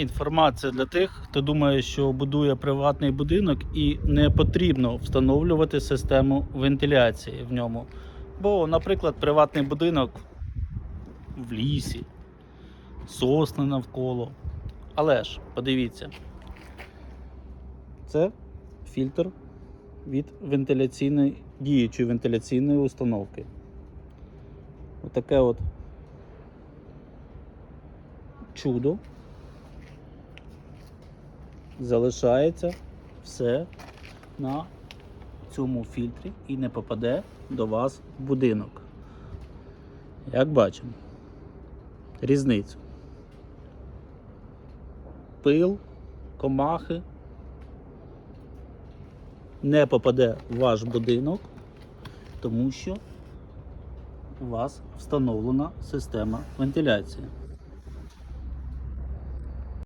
Інформація для тих, хто думає, що будує приватний будинок і не потрібно встановлювати систему вентиляції в ньому. Бо, наприклад, приватний будинок в лісі, сосни навколо. Але ж, подивіться, це фільтр від вентиляційної діючої вентиляційної установки. Отаке от чудо залишається все на цьому фільтрі і не попаде до вас в будинок. Як бачимо, різницю. Пил, комахи не попаде в ваш будинок, тому що у вас встановлена система вентиляції.